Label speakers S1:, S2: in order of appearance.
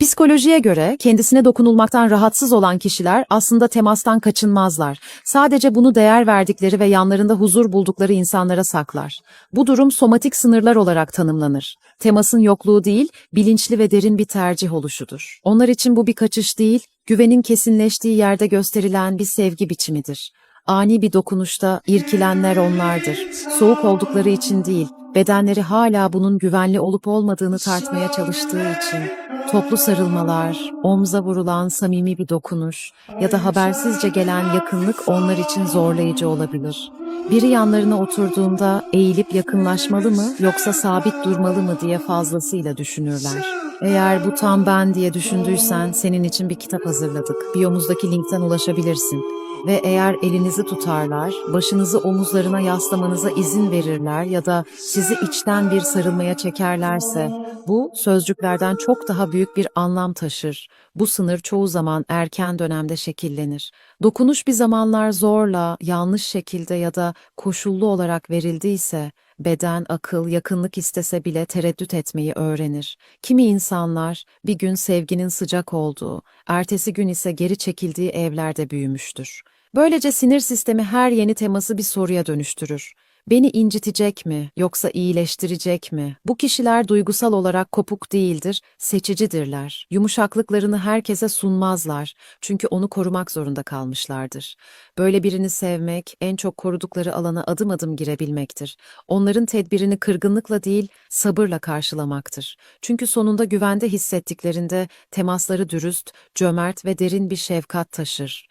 S1: Psikolojiye göre kendisine dokunulmaktan rahatsız olan kişiler aslında temastan kaçınmazlar. Sadece bunu değer verdikleri ve yanlarında huzur buldukları insanlara saklar. Bu durum somatik sınırlar olarak tanımlanır. Temasın yokluğu değil, bilinçli ve derin bir tercih oluşudur. Onlar için bu bir kaçış değil, güvenin kesinleştiği yerde gösterilen bir sevgi biçimidir. Ani bir dokunuşta irkilenler onlardır. Soğuk oldukları için değil, bedenleri hala bunun güvenli olup olmadığını tartmaya çalıştığı için. Toplu sarılmalar, omza vurulan samimi bir dokunuş ya da habersizce gelen yakınlık onlar için zorlayıcı olabilir. Biri yanlarına oturduğunda eğilip yakınlaşmalı mı yoksa sabit durmalı mı diye fazlasıyla düşünürler. Eğer bu tam ben diye düşündüysen senin için bir kitap hazırladık. Biyomuzdaki linkten ulaşabilirsin. Ve eğer elinizi tutarlar, başınızı omuzlarına yaslamanıza izin verirler ya da sizi içten bir sarılmaya çekerlerse, bu sözcüklerden çok daha büyük bir anlam taşır. Bu sınır çoğu zaman erken dönemde şekillenir. Dokunuş bir zamanlar zorla, yanlış şekilde ya da koşullu olarak verildiyse, beden, akıl, yakınlık istese bile tereddüt etmeyi öğrenir. Kimi insanlar bir gün sevginin sıcak olduğu, ertesi gün ise geri çekildiği evlerde büyümüştür. Böylece sinir sistemi her yeni teması bir soruya dönüştürür. Beni incitecek mi yoksa iyileştirecek mi? Bu kişiler duygusal olarak kopuk değildir, seçicidirler. Yumuşaklıklarını herkese sunmazlar çünkü onu korumak zorunda kalmışlardır. Böyle birini sevmek en çok korudukları alana adım adım girebilmektir. Onların tedbirini kırgınlıkla değil, sabırla karşılamaktır. Çünkü sonunda güvende hissettiklerinde temasları dürüst, cömert ve derin bir şefkat taşır.